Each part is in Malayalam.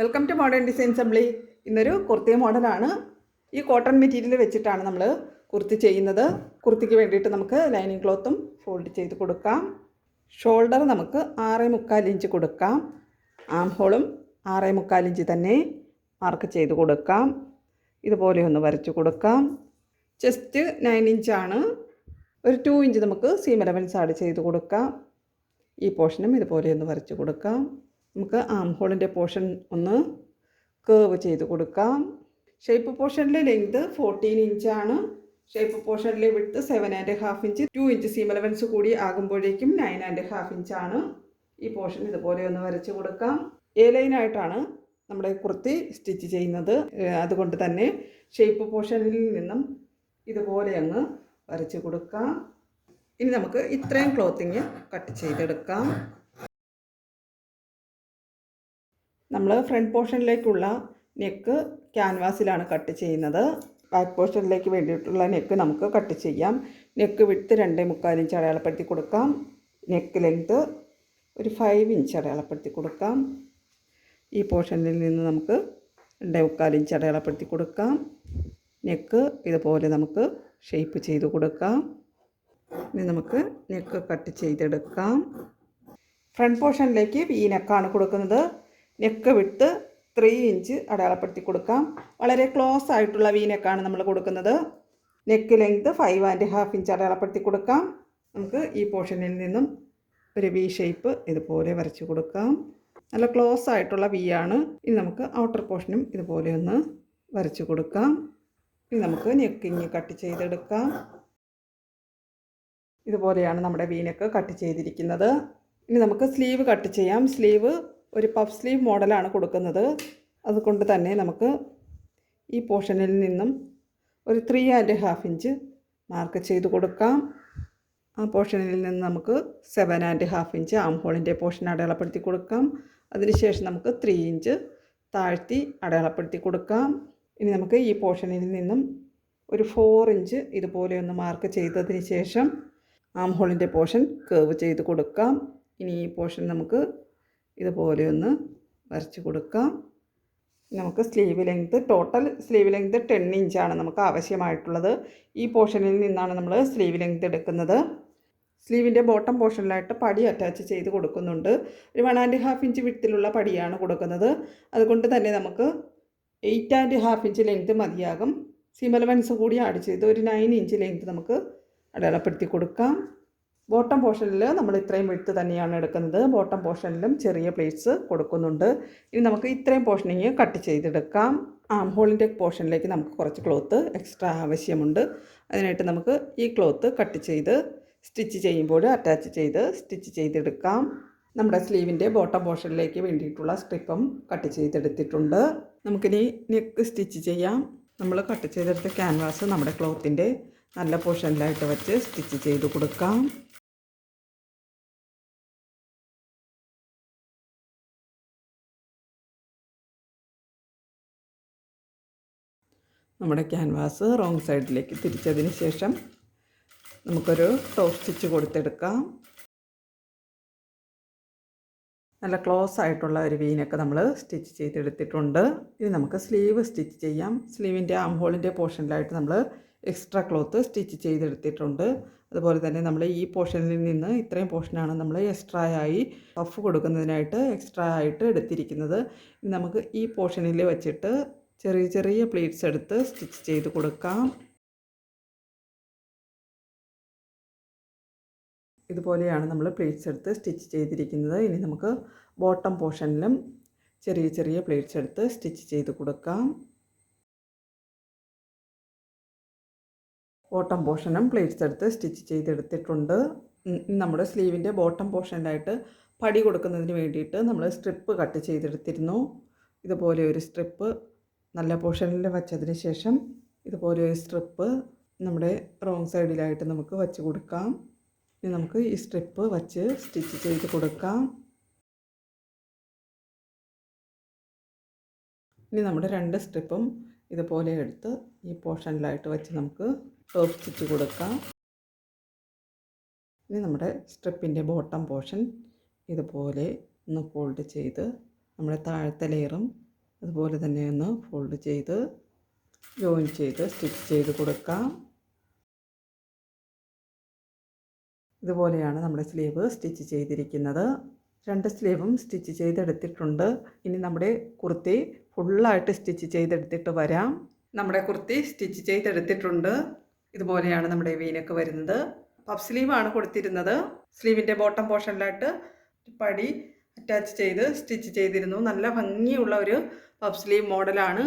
Welcome to modern design assembly ഇന്നൊരു കുർത്തി മോഡലാണ് ഈ കോട്ടൺ മെറ്റീരിയൽ വെച്ചിട്ടാണ് നമ്മൾ കുർത്തി ചെയ്യുന്നത്. കുർത്തിക്ക് വേണ്ടിയിട്ട് നമുക്ക് ലൈനിങ് ക്ലോത്തും ഫോൾഡ് ചെയ്ത് കൊടുക്കാം. ഷോൾഡർ നമുക്ക് ആറേ മുക്കാൽ ഇഞ്ച് കൊടുക്കാം. ആം ഹോളും ആറേ മുക്കാൽ ഇഞ്ച് തന്നെ മാർക്ക് ചെയ്ത് കൊടുക്കാം. ഇതുപോലെ ഒന്ന് വരച്ച് കൊടുക്കാം. ചെസ്റ്റ് നയൻ ഇഞ്ചാണ് ഒരു ടു ഇഞ്ച് നമുക്ക് സീം എലവൻസ് ആഡ് ചെയ്ത് കൊടുക്കാം. ഈ പോർഷനും ഇതുപോലെ ഒന്ന് വരച്ച് കൊടുക്കാം. നമുക്ക് ആം ഹോളിന്റെ പോർഷൻ ഒന്ന് കേവ് ചെയ്ത് കൊടുക്കാം. ഷേപ്പ് പോർഷനിലെ ലെങ്ത് ഫോർട്ടീൻ ഇഞ്ചാണ് shape പോർഷനിലെ width seven and half inch two inch seam allowance കൂടി ആകുമ്പോഴേക്കും നയൻ ആൻഡ് ഹാഫ് ഇഞ്ചാണ് ഈ പോർഷൻ ഇതുപോലെ ഒന്ന് വരച്ച് കൊടുക്കാം. എ ലൈനായിട്ടാണ് നമ്മുടെ കുർത്തി സ്റ്റിച്ച് ചെയ്യുന്നത്. അതുകൊണ്ട് തന്നെ ഷേപ്പ് പോർഷനിൽ നിന്നും ഇതുപോലെ അങ്ങ് വരച്ച് കൊടുക്കാം. ഇനി നമുക്ക് ഇത്രയും ക്ലോത്തിങ് കട്ട് ചെയ്തെടുക്കാം. നമ്മൾ ഫ്രണ്ട് പോർഷനിലേക്കുള്ള നെക്ക് ക്യാൻവാസിലാണ് കട്ട് ചെയ്യുന്നത്. ബാക്ക് പോർഷനിലേക്ക് വേണ്ടിയിട്ടുള്ള നെക്ക് നമുക്ക് കട്ട് ചെയ്യാം. നെക്ക് വിട്ട് രണ്ടേ മുക്കാൽ ഇഞ്ച് അടയാളപ്പെടുത്തി കൊടുക്കാം. നെക്ക് ലെങ്ത്ത് ഒരു ഫൈവ് ഇഞ്ച് അടയാളപ്പെടുത്തി കൊടുക്കാം. ഈ പോർഷനിൽ നിന്ന് നമുക്ക് രണ്ടേ മുക്കാൽ ഇഞ്ച് അടയാളപ്പെടുത്തി കൊടുക്കാം. നെക്ക് ഇതുപോലെ നമുക്ക് ഷേപ്പ് ചെയ്ത് കൊടുക്കാം. ഇനി നമുക്ക് നെക്ക് കട്ട് ചെയ്തെടുക്കാം. ഫ്രണ്ട് പോർഷനിലേക്ക് ഈ നെക്കാണ് കൊടുക്കുന്നത്. നെക്ക് വിട്ട് ത്രീ ഇഞ്ച് അടയാളപ്പെടുത്തി കൊടുക്കാം. വളരെ ക്ലോസ് ആയിട്ടുള്ള വി നെക്കാണ് നമ്മൾ കൊടുക്കുന്നത്. Neck length five and half inch അടയാളപ്പെടുത്തി കൊടുക്കാം. നമുക്ക് ഈ പോർഷനിൽ നിന്നും ഒരു വി ഷേപ്പ് ഇതുപോലെ വരച്ച് കൊടുക്കാം. നല്ല ക്ലോസ് ആയിട്ടുള്ള വി ആണ്. ഇനി നമുക്ക് ഔട്ടർ പോർഷനും ഇതുപോലെ ഒന്ന് വരച്ച് കൊടുക്കാം. ഇനി നമുക്ക് നെക്കിങ് കട്ട് ചെയ്തെടുക്കാം. ഇതുപോലെയാണ് നമ്മുടെ വീനൊക്കെ കട്ട് ചെയ്തിരിക്കുന്നത്. ഇനി നമുക്ക് സ്ലീവ് കട്ട് ചെയ്യാം. സ്ലീവ് ഒരു പഫ് സ്ലീവ് മോഡലാണ് കൊടുക്കുന്നത്. അതുകൊണ്ട് തന്നെ നമുക്ക് ഈ പോർഷനിൽ നിന്നും ഒരു three and half inch mark ചെയ്ത് കൊടുക്കാം. ആ പോർഷനിൽ നിന്ന് നമുക്ക് seven and half inch arm ഹോളിന്റെ portion അടയാളപ്പെടുത്തി കൊടുക്കാം. അതിനുശേഷം നമുക്ക് ത്രീ ഇഞ്ച് താഴ്ത്തി അടയാളപ്പെടുത്തി കൊടുക്കാം. ഇനി നമുക്ക് ഈ പോർഷനിൽ നിന്നും ഒരു ഫോർ ഇഞ്ച് ഇതുപോലെ ഒന്ന് മാർക്ക് ചെയ്തതിന് ശേഷം ആം ഹോളിന്റെ പോർഷൻ കേവ് ചെയ്ത് കൊടുക്കാം. ഇനി ഈ പോർഷൻ നമുക്ക് ഇതുപോലെ ഒന്ന് വരച്ച് കൊടുക്കാം. നമുക്ക് sleeve length total sleeve length ten ഇഞ്ചാണ് നമുക്ക് ആവശ്യമായിട്ടുള്ളത്. ഈ പോർഷനിൽ നിന്നാണ് നമ്മൾ സ്ലീവ് ലെങ്ത് എടുക്കുന്നത്. സ്ലീവിന്റെ ബോട്ടം പോർഷനിലായിട്ട് പടി അറ്റാച്ച് ചെയ്ത് കൊടുക്കുന്നുണ്ട്. ഒരു വൺ ആൻഡ് ഹാഫ് ഇഞ്ച് വിട്ടിലുള്ള പടിയാണ് കൊടുക്കുന്നത്. അതുകൊണ്ട് തന്നെ നമുക്ക് eight and half inch length മതിയാകും. സിമലവൻസ് കൂടി ആഡ് ചെയ്ത് ഒരു നയൻ ഇഞ്ച് ലെങ്ത് നമുക്ക് അടയാളപ്പെടുത്തി കൊടുക്കാം. ബോട്ടം പോർഷനിൽ നമ്മൾ ഇത്രയും വിഴുത്ത് തന്നെയാണ് എടുക്കുന്നത്. ബോട്ടം പോർഷനിലും ചെറിയ പ്ലേറ്റ്സ് കൊടുക്കുന്നുണ്ട്. ഇനി നമുക്ക് ഇത്രയും പോർഷനിങ് കട്ട് ചെയ്തെടുക്കാം. ആം ഹോളിന്റെ പോർഷനിലേക്ക് നമുക്ക് കുറച്ച് ക്ലോത്ത് എക്സ്ട്രാ ആവശ്യമുണ്ട്. അതിനായിട്ട് നമുക്ക് ഈ ക്ലോത്ത് കട്ട് ചെയ്ത് സ്റ്റിച്ച് ചെയ്യുമ്പോൾ അറ്റാച്ച് ചെയ്ത് സ്റ്റിച്ച് ചെയ്തെടുക്കാം. നമ്മുടെ സ്ലീവിന്റെ ബോട്ടം പോർഷനിലേക്ക് വേണ്ടിയിട്ടുള്ള സ്ട്രിപ്പും കട്ട് ചെയ്തെടുത്തിട്ടുണ്ട്. നമുക്കിനി നെക്ക് സ്റ്റിച്ച് ചെയ്യാം. നമ്മൾ കട്ട് ചെയ്തെടുത്ത ക്യാൻവാസ് നമ്മുടെ ക്ലോത്തിന്റെ നല്ല പോർഷനിലായിട്ട് വെച്ച് സ്റ്റിച്ച് ചെയ്ത് കൊടുക്കാം. നമ്മുടെ ക്യാൻവാസ് റോങ് സൈഡിലേക്ക് തിരിച്ചതിന് ശേഷം നമുക്കൊരു ടോപ്പ് സ്റ്റിച്ച് കൊടുത്തെടുക്കാം. നല്ല ക്ലോസ് ആയിട്ടുള്ള ഒരു വീനൊക്കെ നമ്മൾ സ്റ്റിച്ച് ചെയ്തെടുത്തിട്ടുണ്ട്. ഇനി നമുക്ക് സ്ലീവ് സ്റ്റിച്ച് ചെയ്യാം. സ്ലീവിന്റെ ആം ഹോളിന്റെ പോർഷനിലായിട്ട് നമ്മൾ എക്സ്ട്രാ ക്ലോത്ത് സ്റ്റിച്ച് ചെയ്തെടുത്തിട്ടുണ്ട്. അതുപോലെ തന്നെ നമ്മൾ ഈ പോർഷനിൽ നിന്ന് ഇത്രയും പോർഷനാണ് നമ്മൾ എക്സ്ട്രാ ആയി പഫ് കൊടുക്കുന്നതിനായിട്ട് എക്സ്ട്രാ ആയിട്ട് എടുത്തിരിക്കുന്നത്. നമുക്ക് ഈ പോർഷനിൽ വെച്ചിട്ട് ചെറിയ ചെറിയ പ്ലേറ്റ്സ് എടുത്ത് സ്റ്റിച്ച് ചെയ്ത് കൊടുക്കാം. ഇതുപോലെയാണ് നമ്മൾ പ്ലേറ്റ്സ് എടുത്ത് സ്റ്റിച്ച് ചെയ്തിരിക്കുന്നത്. ഇനി നമുക്ക് ബോട്ടം പോർഷനിലും ചെറിയ ചെറിയ പ്ലേറ്റ്സ് എടുത്ത് സ്റ്റിച്ച് ചെയ്ത് കൊടുക്കാം. ബോട്ടം പോർഷനും പ്ലേറ്റ്സ് എടുത്ത് സ്റ്റിച്ച് ചെയ്തെടുത്തിട്ടുണ്ട്. നമ്മുടെ സ്ലീവിന്റെ ബോട്ടം പോർഷനിലായിട്ട് പടി കൊടുക്കുന്നതിന് വേണ്ടിയിട്ട് നമ്മൾ സ്ട്രിപ്പ് കട്ട് ചെയ്തെടുത്തിരുന്നു. ഇതുപോലെ ഒരു സ്ട്രിപ്പ് നല്ല പോർഷനിൽ വച്ചതിന് ശേഷം ഇതുപോലെ ഒരു സ്ട്രിപ്പ് നമ്മുടെ റോങ് സൈഡിലായിട്ട് നമുക്ക് വച്ച് കൊടുക്കാം. ഇനി നമുക്ക് ഈ സ്ട്രിപ്പ് വച്ച് സ്റ്റിച്ച് ചെയ്ത് കൊടുക്കാം. ഇനി നമ്മുടെ രണ്ട് സ്ട്രിപ്പും ഇതുപോലെ എടുത്ത് ഈ പോർഷനിലായിട്ട് വെച്ച് നമുക്ക് ടോപ്പ് സ്റ്റിച്ച് കൊടുക്കാം. ഇനി നമ്മുടെ സ്ട്രിപ്പിന്റെ ബോട്ടം പോർഷൻ ഇതുപോലെ ഒന്ന് ഫോൾഡ് ചെയ്ത് നമ്മുടെ താഴത്തെ ലെയറും അതുപോലെ തന്നെ ഒന്ന് ഫോൾഡ് ചെയ്ത് ജോയിൻ ചെയ്ത് സ്റ്റിച്ച് ചെയ്ത് കൊടുക്കാം. ഇതുപോലെയാണ് നമ്മുടെ സ്ലീവ് സ്റ്റിച്ച് ചെയ്തിരിക്കുന്നത്. രണ്ട് സ്ലീവും സ്റ്റിച്ച് ചെയ്തെടുത്തിട്ടുണ്ട്. ഇനി നമ്മുടെ കുർത്തി ഫുള്ളായിട്ട് സ്റ്റിച്ച് ചെയ്തെടുത്തിട്ട് വരാം. നമ്മുടെ കുർത്തി സ്റ്റിച്ച് ചെയ്തെടുത്തിട്ടുണ്ട്. ഇതുപോലെയാണ് നമ്മുടെ വീനൊക്കെ വരുന്നത്. പഫ് സ്ലീവാണ് കൊടുത്തിരുന്നത്. സ്ലീവിന്റെ ബോട്ടം പോർഷനിലായിട്ട് പടി അറ്റാച്ച് ചെയ്ത് സ്റ്റിച്ച് ചെയ്തിരുന്നു. നല്ല ഭംഗിയുള്ള ഒരു പഫ് സ്ലീവ് മോഡലാണ്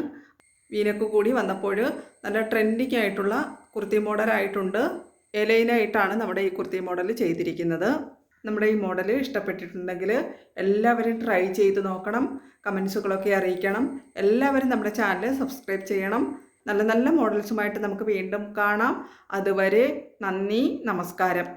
വീനക്ക് കൂടി വന്നപ്പോൾ നല്ല ട്രെൻഡിങ് ആയിട്ടുള്ള കുർത്തി മോഡലായിട്ടുണ്ട് എലൈനായിട്ടാണ് നമ്മുടെ ഈ കുർത്തി മോഡൽ ചെയ്തിരിക്കുന്നത്. നമ്മുടെ ഈ മോഡൽ ഇഷ്ടപ്പെട്ടിട്ടുണ്ടെങ്കിൽ എല്ലാവരും ട്രൈ ചെയ്ത് നോക്കണം. കമൻസുകളൊക്കെ അറിയിക്കണം. എല്ലാവരും നമ്മുടെ ചാനൽ സബ്സ്ക്രൈബ് ചെയ്യണം. നല്ല നല്ല മോഡൽസുമായിട്ട് നമുക്ക് വീണ്ടും കാണാം. അതുവരെ നന്ദി നമസ്കാരം.